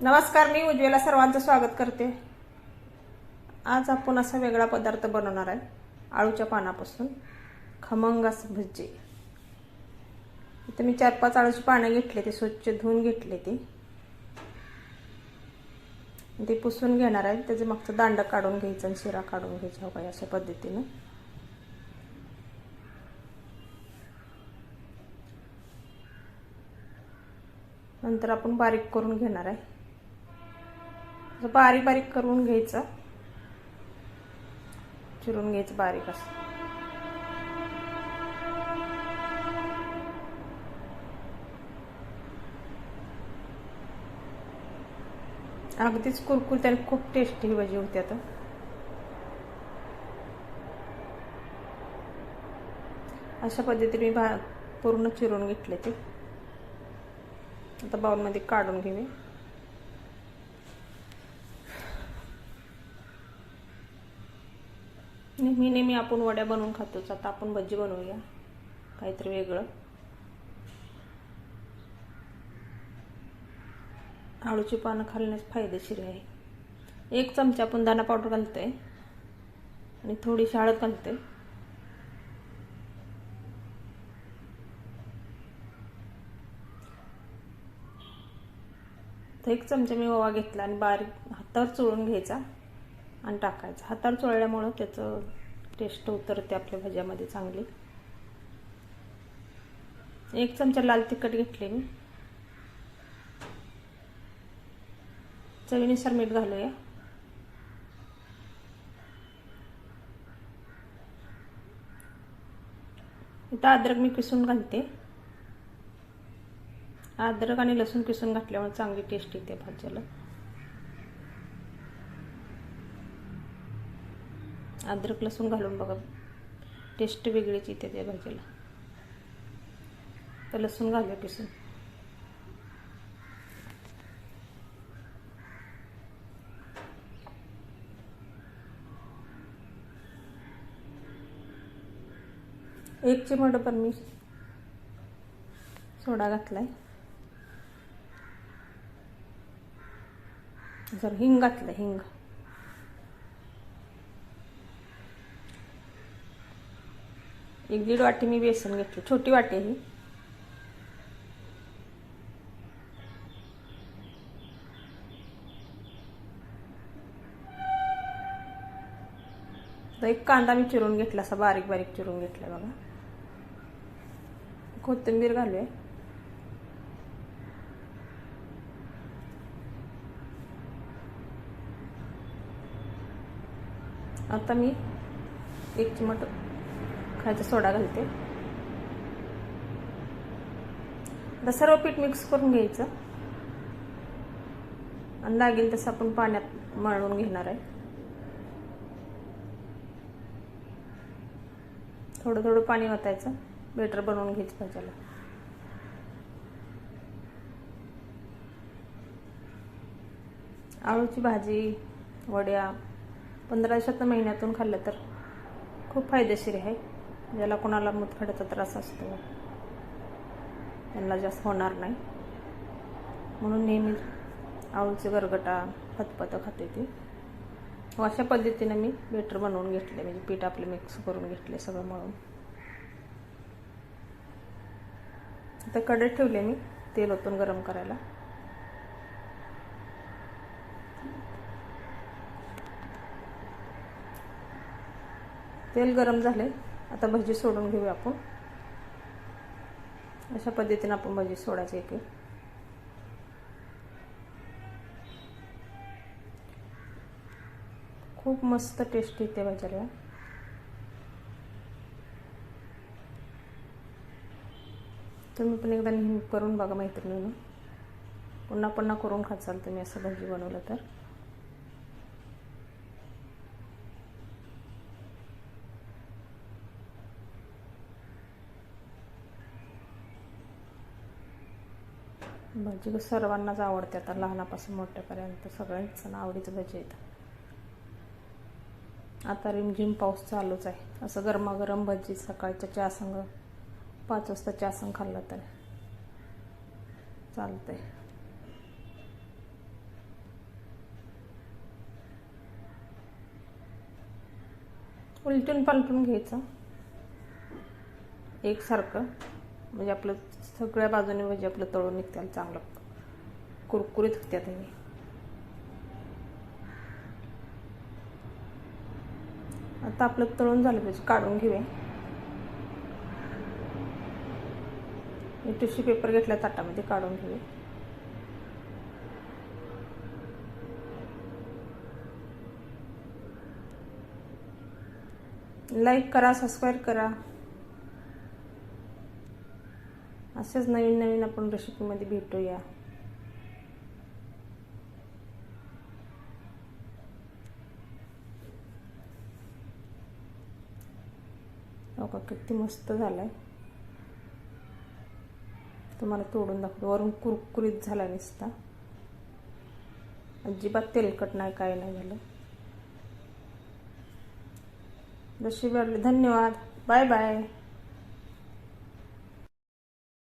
नमस्कार मी उज्ज्वला सर्वांचं स्वागत करते. आज आपण असा वेगळा पदार्थ बनवणार आहे आळूच्या पानापासून. खमंगास असं भजी. इथं मी चार पाच आळूची पानं घेतले ते स्वच्छ धुवून घेतले ते. ते पुसून घेणार आहे त्याचं मागचं दांड काढून घ्यायचं आणि शिरा काढून घ्यायचा हो काही अशा पद्धतीनं. नंतर आपण बारीक करून घेणार आहे. असं बारीक बारीक करून घ्यायचं. चिरून घ्यायचं बारीक असं. अगदीच कुरकुरीत आणि खूप टेस्टी ही भाजी होती आता. अशा पद्धतीने मी भा पूर्ण चिरून घेतले ते. आता बाउलमध्ये काढून घेऊ नेहमी नेहमी आपण वड्या बनवून खातोच आता आपण भजी बनवूया. काहीतरी वेगळं. आळूची पानं खाल्ल्यास फायदेशीर आहे. एक चमचा आपण दाणा पावडर घालतोय. आणि थोडीशी हळद घालतोय. तर एक चमचा मी ओवा घेतला आणि बारीक हातावर चोळून घ्यायचा. आणि टाकायचं. हातावर चोळल्यामुळं त्याचं टेस्ट उतरते आपल्या भाज्यामध्ये चांगली. एक चमचा लाल तिखट घेतले मी. चवीनुसार मीठ घालूया. इथं अद्रक मी किसून घालते. अद्रक आणि लसूण किसून घातल्यामुळे चांगली टेस्ट येते भाज्याला. अद्रक लसूण घालून बघा. टेस्ट वेगळीच येते त्या भाजीला. तर लसूण घालूया किसून. एक चिमट पण मी सोडा घातलाय. जर हिंग घातलं हिंग. एक दीड वाटी मी बेसन घेतली. छोटी वाटी ही. एक कांदा मी चिरून घेतला असा बारीक बारीक चिरून घेतला बघा. कोथिंबीर घालूया. आता मी एक चिमट खायचा सोडा घालते. आता सर्व पीठ मिक्स करून घ्यायचं. आणि लागेल तसं आपण पाण्यात मळून घेणार आहे. थोडं थोडं पाणी ओतायचं. बेटर बनवून घ्यायचं भाज्याला. आळूची भाजी वड्या पंधरा शत महिन्यातून खाल्लं तर खूप फायदेशीर आहे. ज्याला कोणाला मुतखड्याचा त्रास असतो? त्यांना जास्त होणार नाही. म्हणून नेहमी आळूचे गरगटा फतपत खाते ती. हो, अशा पद्धतीने मी बेटर बनवून घेतले. म्हणजे पीठ आपले मिक्स करून घेतले सगळं मळून. आता कढईत ठेवले मी तेल ओतून गरम करायला. तेल गरम झाले आता भजी सोडून घेऊया आपण. अशा पद्धतीने आपण भजी सोडायची एक खूप मस्त टेस्ट येते भाज्याला. तुम्ही पण एकदा नेहमी करून बघा मैत्रिणीनं. पुन्हा पुन्हा करून खाचाल तुम्ही असं भाजी बनवलं तर. भजी सर्वांनाच आवडते आता लहानापासून मोठ्यापर्यंत सगळ्यांच आवडीचं भजी येतात आता रिमझिम पाऊस चालूच आहे. असं गरमागरम भजी सकाळच्या चासंग पाच वाजता चहासंग खाल्लं तर चालतंय. उलटून पालटून घ्यायचं. एकसारखं. म्हणजे आपलं सगळ्या बाजूने म्हणजे आपलं तळून निघत्याला चांगलं. कुरकुरीत होत्या हे आता आपलं तळून झालं पाहिजे काढून घेऊया. टिश्यू पेपर घेतला ताटामध्ये काढून घेऊया. लाईक करा सबस्क्राईब करा. असेच नवीन नवीन आपण रेसिपीमध्ये भेटूया. का किती मस्त झालाय. तुम्हाला तोडून दाखवतो. वरून कुरकुरीत झाला नुसता. अजिबात तेलकट नाही काय नाही झालं. जशी वाटली धन्यवाद. Bye bye.